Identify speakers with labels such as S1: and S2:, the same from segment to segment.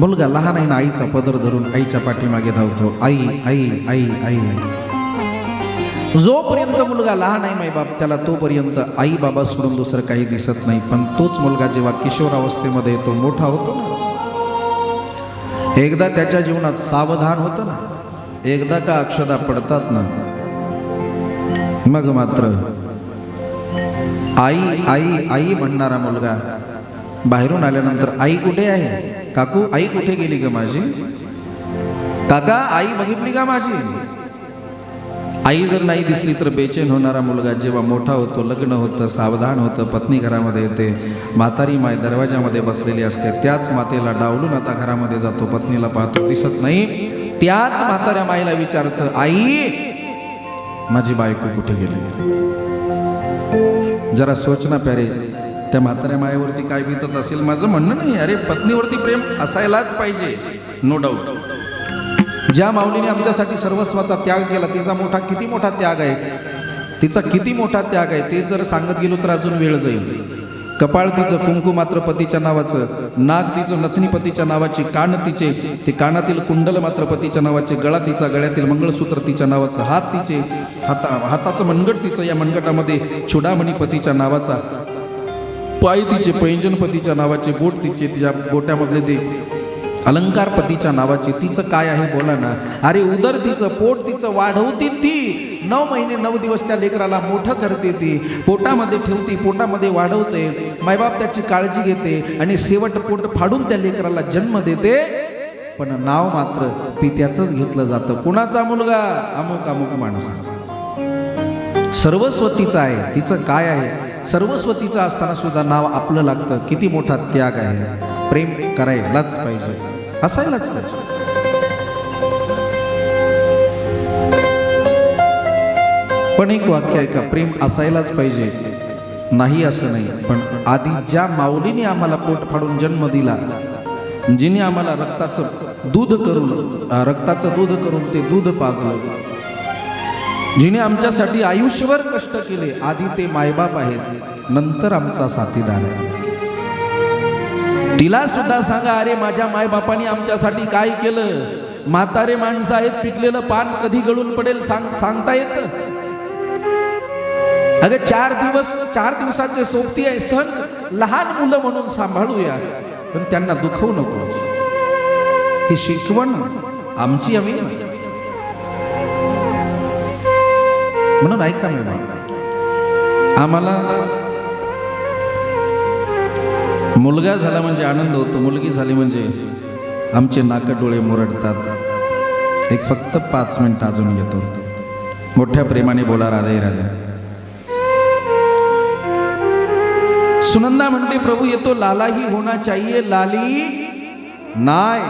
S1: मुलगा लहान आहे ना आईचा पदर धरून आईच्या पाठीमागे धावतो. आई आई आई आई. जोपर्यंत मुलगा लहान आहे माईबाप त्याला तोपर्यंत आई बाबा सोडून दुसरं काही दिसत नाही. पण तोच मुलगा जेव्हा किशोरावस्थेमध्ये येतो मोठा होतो ना. एकदा त्याच्या जीवनात सावधान होतं ना. एकदा का अक्षदा पडतात ना. मग मात्र आई आई आई म्हणणारा मुलगा बाहेरून आल्यानंतर आई कुठे आहे? काकू आई कुठे गेली का माझी? काका आई बघितली का माझी? आई जर नाही दिसली तर बेचैन होणारा मुलगा जेव्हा मोठा होतो लग्न होतं सावधान होतं पत्नी घरामध्ये येते म्हातारी माय दरवाजामध्ये बसलेली असते त्याच मातेला डावलून आता घरामध्ये जातो पत्नीला पाहतो दिसत नाही. त्याच म्हाताऱ्या माईला विचारतं आई माझी बायको कुठे गेली? जरा सोचना प्यारे. त्या म्हाताऱ्या मायेवरती काय बितत असेल माझं म्हणणं नाही. अरे पत्नीवरती प्रेम असायलाच पाहिजे नो डाऊट ज्या माऊलीने आमच्यासाठी सर्वस्वाचा त्याग केला तिचा मोठा किती मोठा त्याग आहे? तिचा किती मोठा त्याग आहे? ते जर सांगत गेलो तर अजून वेळ जाईल. कपाळ तिचं कुंकू मात्र पतीच्या नावाचं नाग तिचं नथनी पतीच्या नावाची कान तिचे ते कानातील कुंडल मात्र पतीच्या नावाचे गळा तिचा गळ्यातील मंगळसूत्र तिच्या नावाचं हात तिचे हाता हाताचं मनगट तिचं या मनगटामध्ये छुडामणी पतीच्या नावाचा पाय तिचे पैंजन पतीच्या नावाचे बोट तिचे तिच्या बोट्यामधले ते अलंकार पतीच्या नावाचे तिचं काय आहे बोला ना. अरे उदर तिचं पोट तिचं वाढवते ती. नऊ महिने नऊ दिवस त्या लेकराला मोठं करते ती. पोटामध्ये ठेवते पोटामध्ये वाढवते. मायबाप त्याची काळजी घेते आणि शेवट पोट फाडून त्या लेकराला जन्म देते. पण नाव मात्र पित्याचंच घेतलं जातं. कुणाचा मुलगा? अमुक अमुक माणूस सर्वस्व तिचं आहे. तिचं काय आहे? सर्वस्वतीचं असताना सुद्धा नाव आपलं लागतं. किती मोठा त्याग आहे. प्रेम करायलाच पाहिजे. असायलाच पाहिजे. पण एक वाक्य आहे का? प्रेम असायलाच पाहिजे. नाही असं नाही पण आधी ज्या माऊलीने आम्हाला पोट फाडून जन्म दिला जिने आम्हाला रक्ताचं दूध करून रक्ताचं दूध करून ते दूध पाजलं जिने आमच्यासाठी आयुष्यभर कष्ट केले आधी ते मायबाप आहेत नंतर आमचा साथीदार आहे. तिला सुद्धा सांगा अरे माझ्या मायबापाने आमच्यासाठी काय केलं? म्हातारे माणसं आहेत पिकलेलं पान कधी गळून पडेल सांग सांगता येत? अगं चार दिवस चार दिवसाचे सोबती आहे सण लहान मुलं म्हणून सांभाळूया पण त्यांना दुखवू नको. ही शिकवण आमची हवी म्हणून ऐका मी आम्हाला मुलगा झाला म्हणजे आनंद होतो मुलगी झाली म्हणजे आमचे नाक डोळे मुरडतात. एक फक्त पाच मिनिटं अजून घेतो मोठ्या प्रेमाने बोला राधे राधे. सुनंदा म्हणते प्रभू येतो लालाही होना चाहिए लाली नाय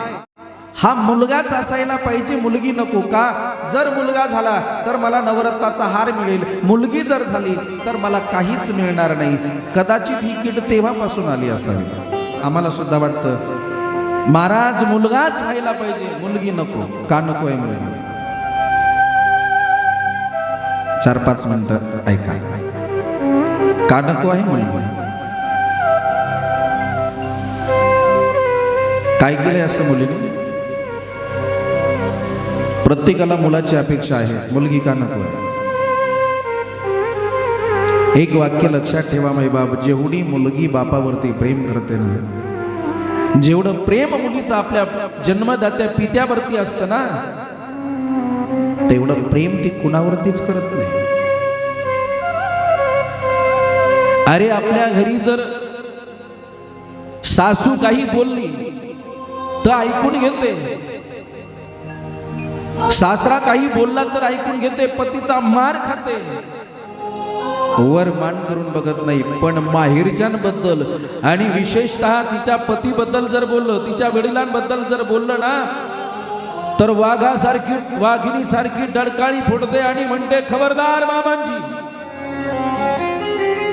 S1: हा मुलगाच असायला पाहिजे मुलगी नको का? जर मुलगा झाला तर मला नवरत्नाचा हार मिळेल. मुलगी जर झाली तर मला काहीच मिळणार नाही. कदाचित ही कीड तेव्हापासून आली असावी. आम्हाला सुद्धा वाटतं महाराज मुलगाच व्हायला पाहिजे. मुलगी नको. का नको आहे मुलगी? चार पाच मिनिटं ऐका. का नको आहे मुलगी? काय केलंय असं मुलीने? प्रत्येकाला मुलाची अपेक्षा आहे. मुलगी का नको आहे? एक वाक्य लक्षात ठेवा माई बाप. जेवढी मुलगी बापावरती प्रेम करते ना जेवढं प्रेम मुलीचं आपल्या जन्मदात्या पित्यावरती असतं ना तेवढं प्रेम ती कुणावरतीच करत नाही. अरे आपल्या घरी जर सासू काही बोलली तर ऐकून घेते. सासरा काही बोलला तर ऐकून घेते पतीचा मार खाते. वर मान करून बघत नाही पण माहेरच्याबद्दल आणि विशेषतः तिच्या पतीबद्दल जर बोललं तिच्या वडिलांबद्दल जर बोललं ना तर वाघासारखी वाघिणीसारखी डडकाळी फोडते आणि म्हणते खबरदार बाबांची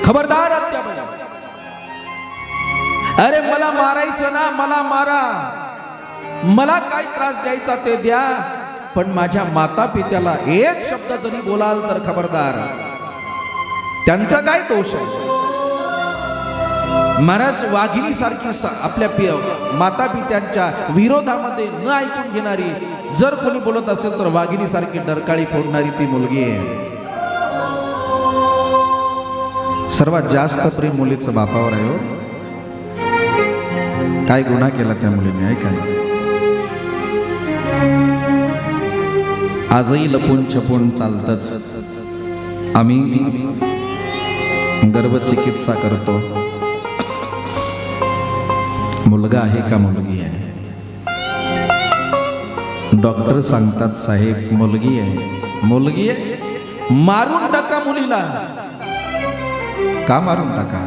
S1: खबरदार आत्याबाई अरे मला मारायचं ना मला मारा. मला काय त्रास द्यायचा ते द्या. पण माझ्या माता पित्याला एक शब्द जरी बोलाल तर खबरदार. त्यांचा काय दोष आहे? महाराज वाघिणी सारखी आपल्या पिय माता पित्यांच्या विरोधामध्ये न ऐकून घेणारी जर कोणी बोलत असेल तर वाघिणी सारखी डरकाळी फोडणारी ती मुलगी आहे. सर्वात जास्त प्रेम मुलीचं बापावर आहे हो. काय गुन्हा केला त्या मुलीने ऐका आजही लपून छपून चालतच. आम्ही गर्भचिकित्सा करतो. मुलगा आहे का मुलगी आहे? डॉक्टर सांगतात साहेब मुलगी आहे. मुलगी आहे? मारून टाका मुलीला. का मारून टाका?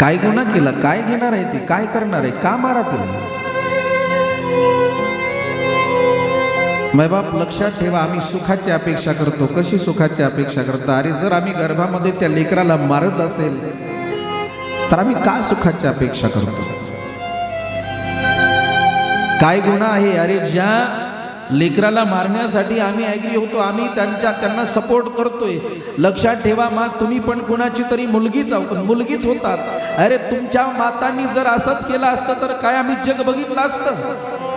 S1: काय गुन्हा केला? काय घेणार आहे ती? काय करणार आहे? का मारा तिला? बाप लक्षात ठेवा आम्ही सुखाची अपेक्षा करतो. कशी सुखाची अपेक्षा करतो? अरे जर आम्ही गर्भामध्ये त्या लेकराला मारत असेल तर आम्ही का सुखाची अपेक्षा करतो? काय गुन्हा आहे? अरे ज्या लेकराला मारण्यासाठी आम्ही ॲग्री होतो आम्ही त्यांच्या त्यांना सपोर्ट करतोय. लक्षात ठेवा मा तुम्ही पण कुणाची तरी मुलगीच आहोत मुलगीच होतात. अरे तुमच्या मातांनी जर असंच केलं असतं तर काय आम्ही जग बघितलं असतं?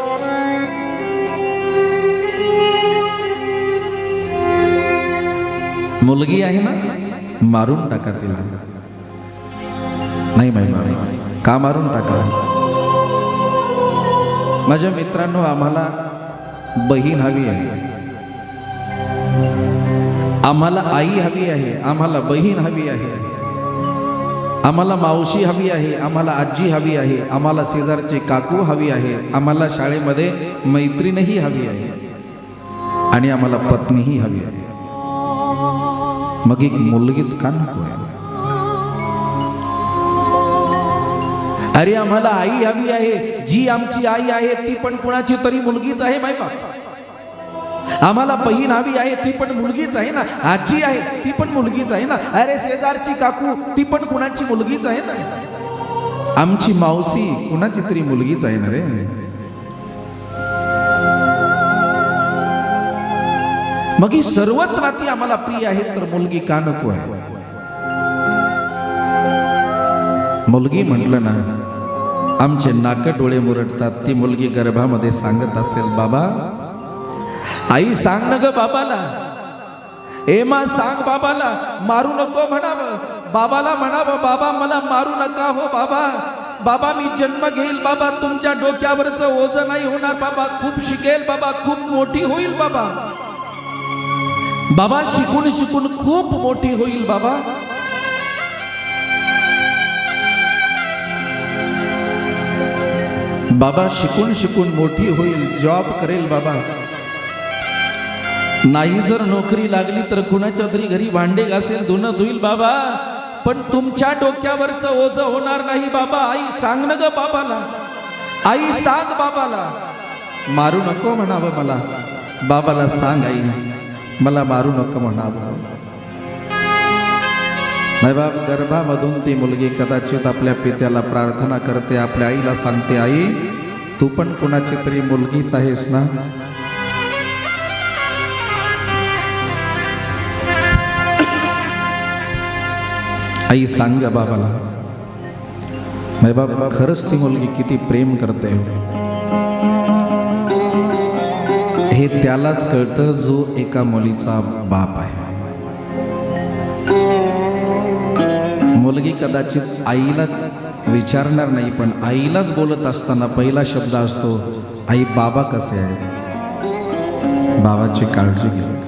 S1: मुलगी आहे ना मारून टाका तिला. नाही माहिती का मारून टाका? माझ्या मित्रांनो आम्हाला बहीण हवी आहे. आम्हाला आई हवी आहे आम्हाला बहीण हवी आहे. आम्हाला मावशी हवी आहे आम्हाला आजी हवी आहे आम्हाला शेजारची काकू हवी आहे आम्हाला शाळेमध्ये मैत्रीणही हवी आहे. आणि आम्हाला पत्नीही हवी आहे. मग एक मुलगीच का नको अरे आम्हाला आई हवी आहे. जी आमची आई आहे ती पण कुणाची तरी मुलगीच आहे बाई बाप. आम्हाला बहीण हवी आहे ती पण मुलगीच आहे ना? आजी आहे ती पण मुलगीच आहे ना? अरे शेजारची काकू ती पण कुणाची मुलगीच आहे ना? आमची मावशी कुणाची तरी मुलगीच आहे ना रे? मग ही सर्वच नाती आम्हाला प्रिय आहेत तर मुलगी का नको आहे? मुलगी म्हटलं ना आमचे नाक डोळे मुरटतात ती मुलगी गर्भामध्ये सांगत असेल बाबा आई सांग न ग बाबाला. एमा सांग बाबाला. मारू नको म्हणावं. बाबाला म्हणावं बाबा मला मारू नका हो बाबा. बाबा मी जन्म घेईल. बाबा तुमच्या डोक्यावरचं ओझं नाही होणार. बाबा खूप शिकेल. बाबा खूप मोठी होईल बाबा. बाबा शिकून शिकून खूप मोठी होईल बाबा. बाबा शिकून शिकून मोठी होईल जॉब करेल बाबा. नाही जर नोकरी लागली तर कुणाच्या तरी घरी भांडे घासेल धुणं धुईल बाबा. पण तुमच्या डोक्यावरचं ओझ होणार नाही बाबा. आई सांग न ग बाबाला. आई सांग बाबाला. मारू नको म्हणावं मला. बाबाला सांग आई. मला मारू नको म्हणावं बाप गर्भामधून ती मुलगी कदाचित आपल्या पित्याला प्रार्थना करते आपल्या आईला सांगते आई तू पण कुणाची तरी मुलगीच आहेस ना? आई सांग बाबाला. बाप खरंच ती मुलगी किती प्रेम करते. त्यालाच कळतं जो एका मुलीचा बाप आहे. मुलगी कदाचित आईला विचारणार नाही पण आईलाच बोलत असताना पहिला शब्द असतो आई बाबा कसे आहेत? बाबाची काळजी घे.